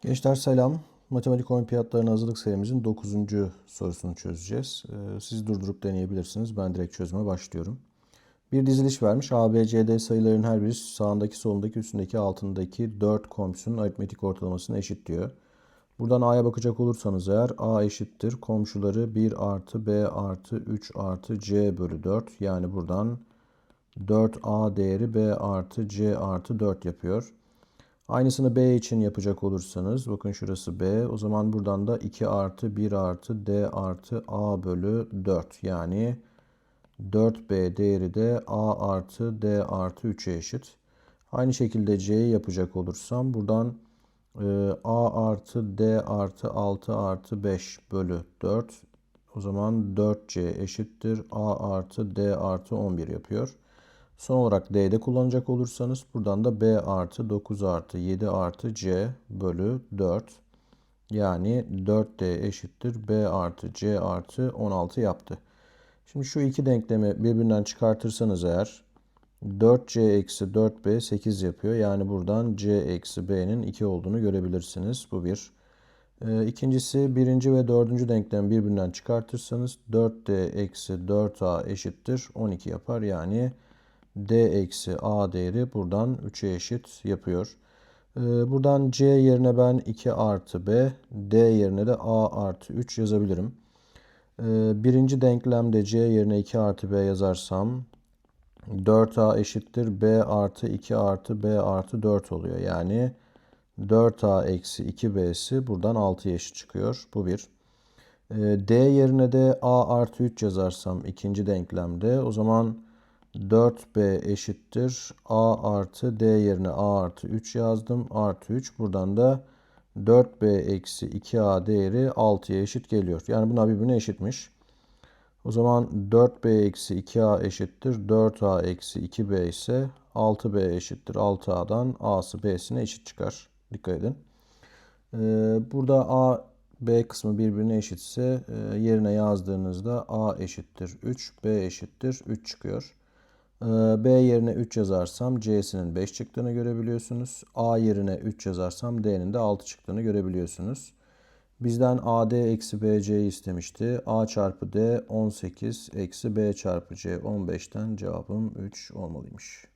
Gençler selam. Matematik olimpiyatlarına hazırlık serimizin 9. sorusunu çözeceğiz. Ee, Siz durdurup deneyebilirsiniz. Ben direkt çözüme başlıyorum. Bir diziliş vermiş. A, B, C, D sayıların her biri sağındaki, solundaki, üstündeki, altındaki 4 komşunun aritmetik ortalamasına eşit diyor. Buradan A'ya bakacak olursanız eğer A eşittir. Komşuları 1 artı B artı 3 artı C bölü 4. Yani buradan 4A değeri B artı C artı 4 yapıyor. Aynısını B için yapacak olursanız bakın şurası B. O zaman buradan da 2 artı 1 artı D artı A bölü 4. Yani 4B değeri de A artı D artı 3'e eşit. Aynı şekilde C'yi yapacak olursam buradan e, A artı D artı 6 artı 5 bölü 4. O zaman 4C eşittir A artı D artı 11 yapıyor. Son olarak D'de kullanacak olursanız buradan da B artı 9 artı 7 artı C bölü 4. Yani 4D eşittir B artı C artı 16 yaptı. Şimdi şu iki denklemi birbirinden çıkartırsanız eğer 4C eksi 4B 8 yapıyor. Yani buradan C eksi B'nin 2 olduğunu görebilirsiniz. Bu bir. Ee, ikincisi birinci ve dördüncü denklemi birbirinden çıkartırsanız 4D eksi 4A eşittir 12 yapar. Yani D eksi A değeri buradan 3'e eşit yapıyor. Ee, buradan C yerine ben 2 artı B, D yerine de A artı 3 yazabilirim. Ee, birinci denklemde C yerine 2 artı B yazarsam 4A eşittir B artı 2 artı B artı 4 oluyor. Yani 4A eksi 2B'si buradan 6'ya eşit çıkıyor. Bu bir. Ee, D yerine de A artı 3 yazarsam ikinci denklemde o zaman 4B eşittir. A artı D yerine A artı 3 yazdım. Artı 3. Buradan da 4B eksi 2A değeri 6'ya eşit geliyor. Yani bunlar birbirine eşitmiş. O zaman 4B eksi 2A eşittir. 4A eksi 2B ise 6B eşittir. 6A'dan A'sı B'sine eşit çıkar. Dikkat edin. Ee, burada A, B kısmı birbirine eşitse e, yerine yazdığınızda A eşittir 3, B eşittir 3 çıkıyor. Ee, B yerine 3 yazarsam C'sinin 5 çıktığını görebiliyorsunuz. A yerine 3 yazarsam D'nin de 6 çıktığını görebiliyorsunuz. Bizden AD eksi BC'yi istemişti. A çarpı D 18 eksi B çarpı C 15'ten cevabım 3 olmalıymış.